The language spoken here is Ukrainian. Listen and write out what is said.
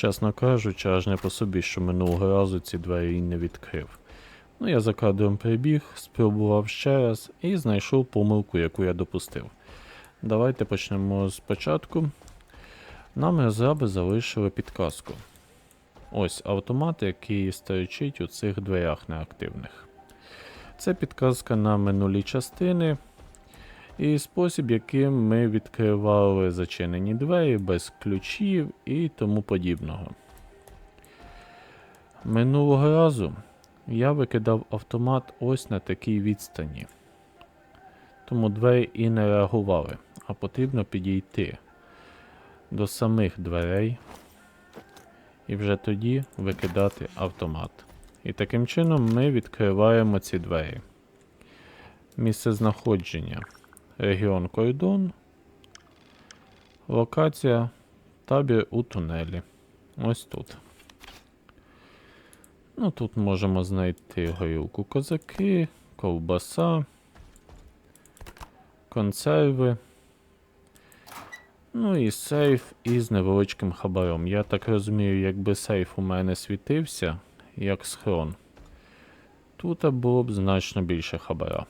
Чесно кажучи, аж не по собі, що минулого разу ці двері не відкрив. Ну, я за кадром прибіг, спробував ще раз і знайшов помилку, яку я допустив. Давайте почнемо спочатку. Нам розраби залишили підказку. Ось автомат, який стерчить у цих дверях неактивних. Це підказка на минулі частини і спосіб, яким ми відкривали зачинені двері без ключів і тому подібного. Минулого разу я викидав автомат ось на такій відстані. Тому двері і не реагували, а потрібно підійти до самих дверей і вже тоді викидати автомат. І таким чином ми відкриваємо ці двері. Місце знаходження. Регіон кордон. Локація. Табір у тунелі. Ось тут. Ну, тут можемо знайти горілку козаки, ковбаса, консерви. Ну і сейф із невеличким хабаром. Я так розумію, якби сейф у мене світився, як схрон, тут було б значно більше хабара.